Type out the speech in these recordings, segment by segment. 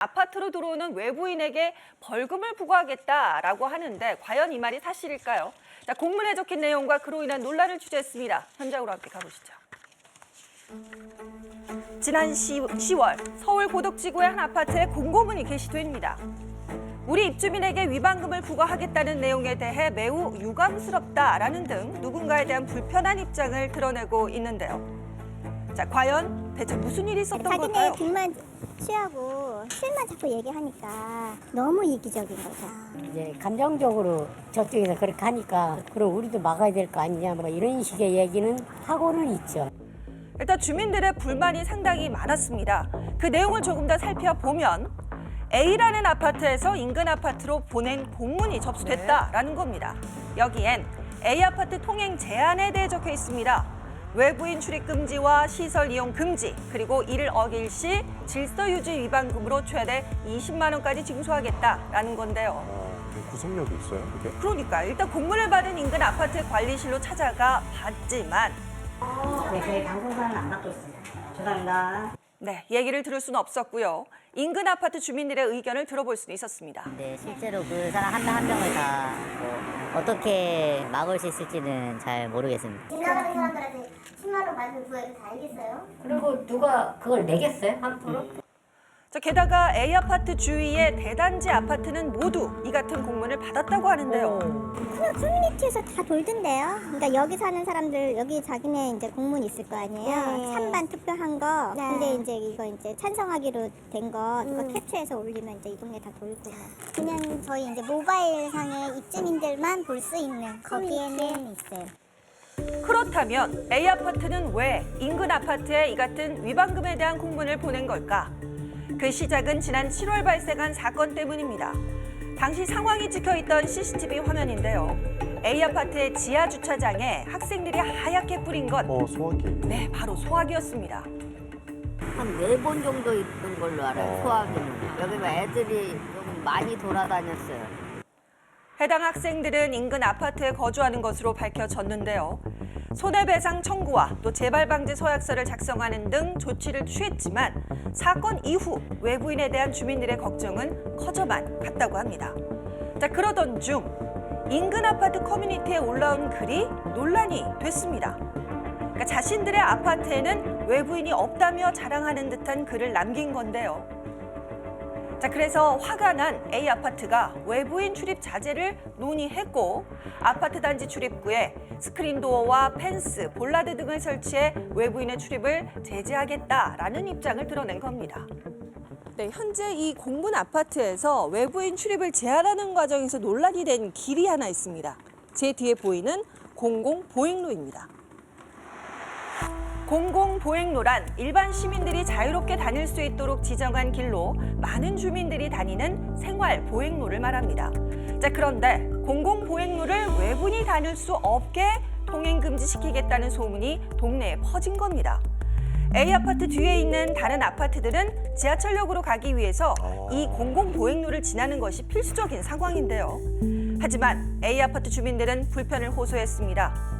아파트로 들어오는 외부인에게 벌금을 부과하겠다라고 하는데 과연 이 말이 사실일까요? 자, 공문에 적힌 내용과 그로 인한 논란을 취재했습니다. 현장으로 함께 가보시죠. 지난 10, 월 서울 고덕지구의 한 아파트에 공고문이 게시됩니다. 우리 입주민에게 위반금을 부과하겠다는 내용에 대해 매우 유감스럽다라는 등 누군가에 대한 불편한 입장을 드러내고 있는데요. 자, 과연 대체 무슨 일이 있었던 자기네 걸까요? 빚만 취하고 실만 자꾸 얘기하니까 너무 이기적인 거죠. 이제 감정적으로 저쪽에서 그렇게 하니까 그럼 우리도 막아야 될 거 아니냐 뭐 이런 식의 얘기는 하고는 있죠. 일단 주민들의 불만이 상당히 많았습니다. 그 내용을 조금 더 살펴보면 A라는 아파트에서 인근 아파트로 보낸 공문이 접수됐다라는 겁니다. 여기엔 A 아파트 통행 제한에 대해 적혀 있습니다. 외부인 출입 금지와 시설 이용 금지, 그리고 이를 어길 시 질서 유지 위반금으로 최대 20만 원까지 징수하겠다라는 건데요. 어, 구속력이 있어요, 이게? 그러니까 일단 공문을 받은 인근 아파트 관리실로 찾아가 봤지만 네, 저희 방송사는 안 받고 있습니다. 죄송합니다. 네, 얘기를 들을 수는 없었고요. 인근 아파트 주민들의 의견을 들어볼 수는 있었습니다. 근데 실제로 그 사람 한 명 한 명을 다뭐 어떻게 막을 수 있을지는 잘 모르겠습니다. 지나가는 사람들한테 10만 원 받는 구액을 다 알겠어요? 그리고 누가 그걸 내겠어요? 한 프로? 자, 게다가 A 아파트 주위의 대단지 아파트는 모두 이 같은 공문을 받았다고 하는데요. 그냥 커뮤니티에서 다 돌던데요. 그러니까 여기 사는 사람들 여기 자기네 이제 공문 있을 거 아니에요. 찬반 투표한 거. 근데 이제 이거 이제 찬성하기로 된 거 그거 캡처해서 올리면 이제 이 동네 다 돌고. 그냥 저희 이제 모바일 상의 입주민들만 볼 수 있는 거기에는 있어요. 그렇다면 A 아파트는 왜 인근 아파트에 이 같은 위반금에 대한 공문을 보낸 걸까? 그 시작은 지난 7월 발생한 사건 때문입니다. 당시 상황이 찍혀 있던 CCTV 화면인데요. A 아파트의 지하 주차장에 학생들이 하얗게 뿌린 것, 어, 소화기. 네, 바로 소화기였습니다. 한 네 번 정도 있던 걸로 알아요. 소화기는 여기 애들이 좀 많이 돌아다녔어요. 해당 학생들은 인근 아파트에 거주하는 것으로 밝혀졌는데요. 손해배상 청구와 또 재발 방지 서약서를 작성하는 등 조치를 취했지만 사건 이후 외부인에 대한 주민들의 걱정은 커져만 갔다고 합니다. 자 그러던 중 인근 아파트 커뮤니티에 올라온 글이 논란이 됐습니다. 그러니까 자신들의 아파트에는 외부인이 없다며 자랑하는 듯한 글을 남긴 건데요. 자, 그래서 화가 난 A 아파트가 외부인 출입 자제를 논의했고 아파트 단지 출입구에 스크린 도어와 펜스, 볼라드 등을 설치해 외부인의 출입을 제재하겠다라는 입장을 드러낸 겁니다. 네, 현재 이 공문 아파트에서 외부인 출입을 제한하는 과정에서 논란이 된 길이 하나 있습니다. 제 뒤에 보이는 공공 보행로입니다. 공공 보행로란 일반 시민들이 자유롭게 다닐 수 있도록 지정한 길로 많은 주민들이 다니는 생활 보행로를 말합니다. 자, 그런데 공공 보행로를 외분이 다닐 수 없게 통행 금지시키겠다는 소문이 동네에 퍼진 겁니다. A 아파트 뒤에 있는 다른 아파트들은 지하철역으로 가기 위해서 이 공공 보행로를 지나는 것이 필수적인 상황인데요. 하지만 A 아파트 주민들은 불편을 호소했습니다.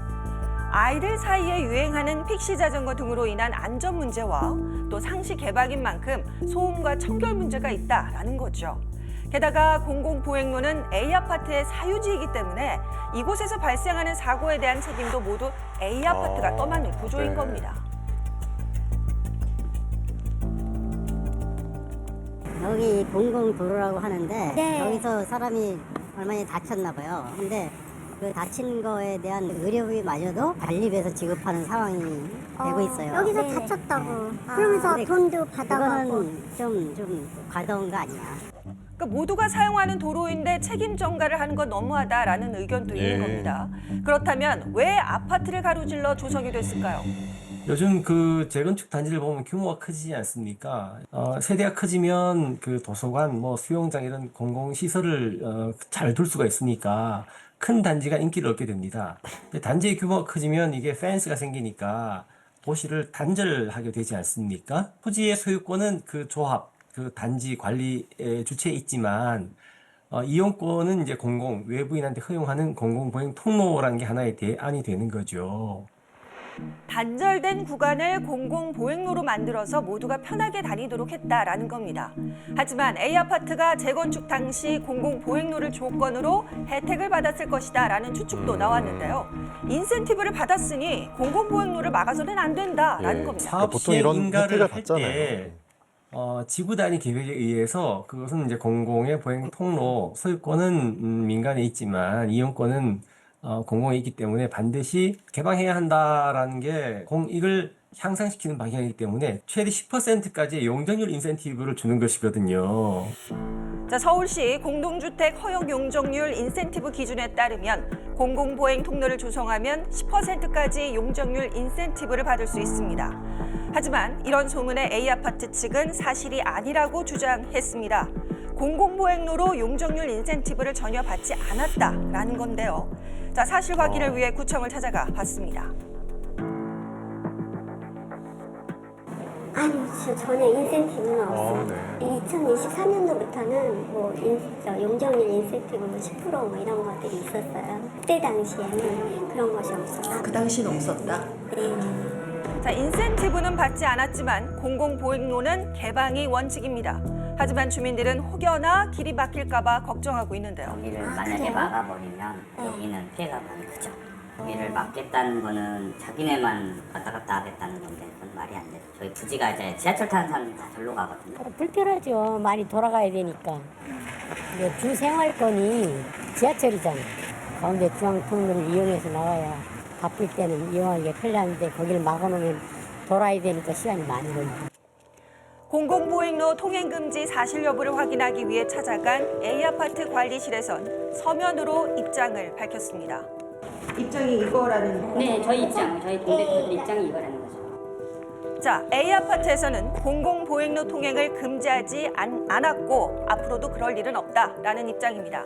아이들 사이에 유행하는 픽시 자전거 등으로 인한 안전 문제와 또 상시 개방인 만큼 소음과 청결 문제가 있다라는 거죠. 게다가 공공보행로는 A 아파트의 사유지이기 때문에 이곳에서 발생하는 사고에 대한 책임도 모두 A 아파트가 아, 떠맡는 구조인 네. 겁니다. 여기 공공도로라고 하는데 네. 여기서 사람이 얼마 전에 다쳤나 봐요. 근데 그 다친 거에 대한 의료비마저도 관리비에서 지급하는 상황이 되고 있어요. 여기서 네. 다쳤다고. 그러면서 근데 돈도 받아가고. 그거는 좀, 좀 과다한 거 아니야. 그러니까 모두가 사용하는 도로인데 책임 전가를 하는 건 너무하다라는 의견도 예. 있는 겁니다. 그렇다면 왜 아파트를 가로질러 조성이 됐을까요? 요즘 그 재건축 단지를 보면 규모가 커지지 않습니까? 어, 세대가 커지면 그 도서관, 뭐 수영장 이런 공공시설을 어, 잘 둘 수가 있으니까 큰 단지가 인기를 얻게 됩니다. 단지의 규모가 커지면 이게 펜스가 생기니까 도시를 단절하게 되지 않습니까? 토지의 소유권은 그 조합, 그 단지 관리의 주체에 있지만 어, 이용권은 이제 공공, 외부인한테 허용하는 공공보행 통로라는 게 하나의 대안이 되는 거죠. 단절된 구간을 공공 보행로로 만들어서 모두가 편하게 다니도록 했다라는 겁니다. 하지만 A아파트가 재건축 당시 공공 보행로를 조건으로 혜택을 받았을 것이다라는 추측도 나왔는데요. 인센티브를 받았으니 공공 보행로를 막아서는 안 된다라는 예. 겁니다. 사업 보통 시행 이런 인가를 혜택을 할 받잖아요. 때 어, 지구 단위 계획에 의해서 그것은 이제 공공의 보행 통로 소유권은 음, 민간에 있지만 이용권은 어, 공공에 있기 때문에 반드시 개방해야 한다라는 게 공익을 향상시키는 방향이기 때문에 최대 10%까지의 용적률 인센티브를 주는 것이거든요. 자, 서울시 공동주택 허용 용적률 인센티브 기준에 따르면 공공보행 통로를 조성하면 10%까지 용적률 인센티브를 받을 수 있습니다. 하지만 이런 소문에 A아파트 측은 사실이 아니라고 주장했습니다. 공공보행로로 용적률 인센티브를 전혀 받지 않았다라는 건데요. 자, 사실 확인을 위해 구청을 찾아가 봤습니다. 아니요, 저 전에 인센티브는 아, 없어요. 네. 2024년도부터는 뭐 인, 저 용적률 인센티브 뭐 10%뭐 이런 것들이 있었어요. 그때 당시에는 그런 것이 없었어요. 그 당시는 없었다. 네. 자, 인센티브는 받지 않았지만 공공보행로는 개방이 원칙입니다. 하지만 주민들은 혹여나 길이 막힐까봐 걱정하고 있는데요. 여기를 만약에 막아버리면 여기는 피해가 많이 크죠. 여기를 막겠다는 거는 자기네만 왔다 갔다 하겠다는 건데 그건 말이 안 돼요. 저희 부지가 이제 지하철 타는 사람들이 다 절로 가거든요. 불편하죠. 많이 돌아가야 되니까. 근데 주 생활권이 지하철이잖아. 가운데 중앙통로를 이용해서 나와야 바쁠 때는 이용하기가 편리한데 거기를 막아놓으면 돌아야 되니까 시간이 많이 걸리죠. 공공보행로 통행금지 사실 여부를 확인하기 위해 찾아간 A아파트 관리실에선 서면으로 입장을 밝혔습니다. 입장이 이거라는 네, 저희 입장, 저희 동대표들 입장이 이거라는 거죠. 자, A아파트에서는 공공보행로 통행을 금지하지 않, 않았고 앞으로도 그럴 일은 없다라는 입장입니다.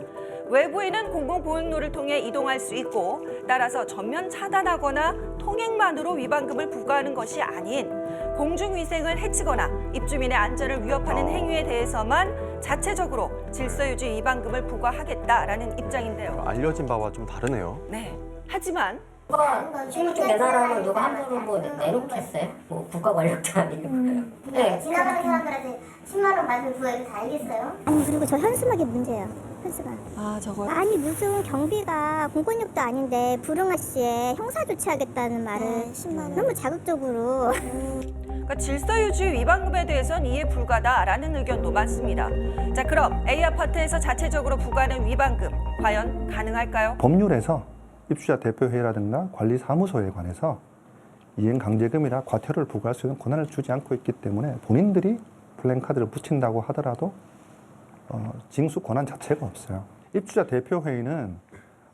외부에는 공공보행로를 통해 이동할 수 있고 따라서 전면 차단하거나 통행만으로 위반금을 부과하는 것이 아닌 공중위생을 해치거나 입주민의 안전을 위협하는 행위에 대해서만 자체적으로 질서유지 위반금을 부과하겠다라는 입장인데요. 알려진 바와 좀 다르네요. 네. 하지만 신분증 내놔라고 누가 함부로 뭐 내놓겠어요? 뭐 국가 권력도 아니고. 네. 지나가는 사람들한테 10만 원 받으면 그거 다 알겠어요? 아니 그리고 저 현수막이 문제예요. 현수막. 아 저거 아니 무슨 경비가 공권력도 아닌데 불응아 씨에 형사 조치하겠다는 말을 너무 자극적으로 그러니까 질서 유지 위반금에 대해선 이해 불가다라는 의견도 많습니다. 자 그럼 A 아파트에서 자체적으로 부과하는 위반금 과연 가능할까요? 법률에서 입주자 대표회의라든가 관리사무소에 관해서 이행 강제금이나 과태료를 부과할 수 있는 권한을 주지 않고 있기 때문에 본인들이 플랜카드를 붙인다고 하더라도 어, 징수 권한 자체가 없어요. 입주자 대표회의는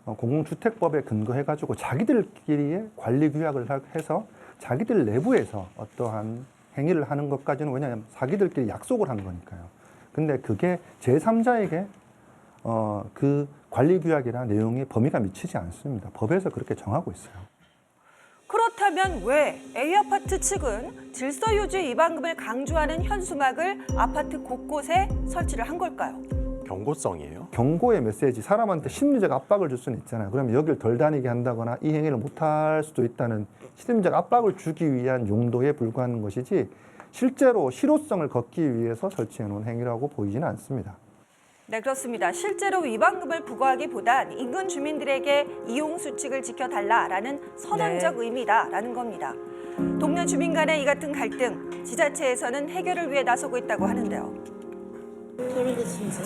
어, 공공주택법에 근거해가지고 자기들끼리의 관리 규약을 하- 해서 자기들 내부에서 어떠한 행위를 하는 것까지는 왜냐하면 자기들끼리 약속을 한 거니까요. 근데 그게 제3자에게 어, 그 관리 규약이나 내용이 범위가 미치지 않습니다. 법에서 그렇게 정하고 있어요. 그렇다면 왜 A 아파트 측은 질서 유지 위반금을 강조하는 현수막을 아파트 곳곳에 설치를 한 걸까요? 경고성이에요. 경고의 메시지, 사람한테 심리적 압박을 줄 수는 있잖아요. 그러면 여기를 덜 다니게 한다거나 이 행위를 못할 수도 있다는 심리적 압박을 주기 위한 용도에 불과한 것이지 실제로 실효성을 걷기 위해서 설치해 놓은 행위라고 보이지는 않습니다. 네 그렇습니다. 실제로 위반금을 부과하기보단 인근 주민들에게 이용 수칙을 지켜달라라는 선언적 의미다라는 겁니다. 동네 주민 간의 이 같은 갈등 지자체에서는 해결을 위해 나서고 있다고 하는데요.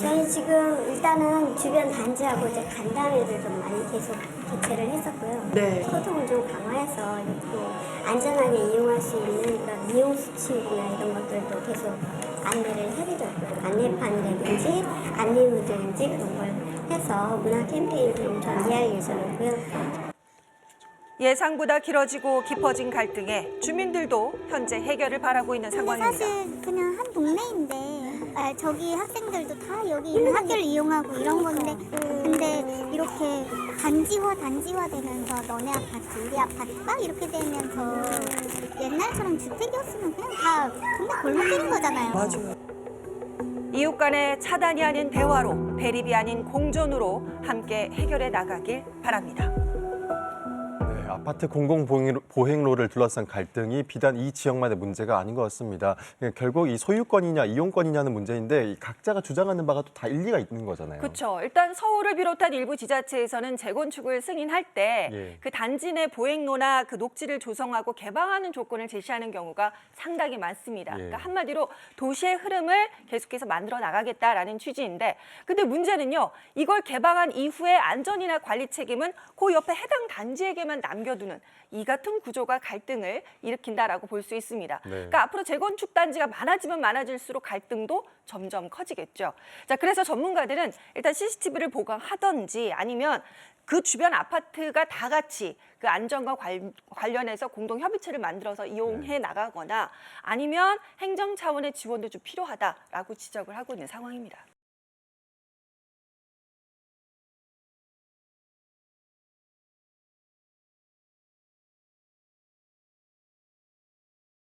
저희 지금 일단은 주변 단지하고 이제 간담회를 좀 많이 계속 개최를 했었고요. 네. 소통을 좀 강화해서 또 안전하게 이용할 수 있는 그런 이용 수칙이나 이런 것들도 계속 안내를 해드렸고요. 안내판이라든지 안내문이라든지 그런 걸 해서 문화 캠페인을 좀 전개할 예정이고요. 예상보다 길어지고 깊어진 갈등에 주민들도 현재 해결을 바라고 있는 상황입니다. 사실 그냥 한 동네인데 아, 저기 학생들도 다 여기 있는 학교를 이용하고 이런 건데 근데 단지화 단지화 되면서 너네 아파트 우리 아파트가 이렇게 되면서 옛날처럼 주택이었으면 그냥 다 동네 골목길인 거잖아요. 이웃 간의 차단이 아닌 대화로 대립이 아닌 공존으로 함께 해결해 나가길 바랍니다. 네, 아파트 공공 보행- 보행로를 둘러싼 갈등이 비단 이 지역만의 문제가 아닌 것 같습니다. 예, 결국 이 소유권이냐 이용권이냐는 문제인데 이 각자가 주장하는 바가 또 다 일리가 있는 거잖아요. 그렇죠. 일단 서울을 비롯한 일부 지자체에서는 재건축을 승인할 때 예. 그 단지 내 보행로나 그 녹지를 조성하고 개방하는 조건을 제시하는 경우가 상당히 많습니다. 예. 그러니까 한마디로 도시의 흐름을 계속해서 만들어 나가겠다라는 취지인데 근데 문제는요. 이걸 개방한 이후에 안전이나 관리 책임은 그 옆에 해당 단지에게만 남겨두는 이 같은 구조가 갈등을 일으킨다라고 볼 수 있습니다. 네. 그러니까 앞으로 재건축 단지가 많아지면 많아질수록 갈등도 점점 커지겠죠. 자, 그래서 전문가들은 일단 CCTV를 보강하던지 아니면 그 주변 아파트가 다 같이 그 안전과 관, 관련해서 공동 협의체를 만들어서 이용해 나가거나 아니면 행정 차원의 지원도 좀 필요하다라고 지적을 하고 있는 상황입니다.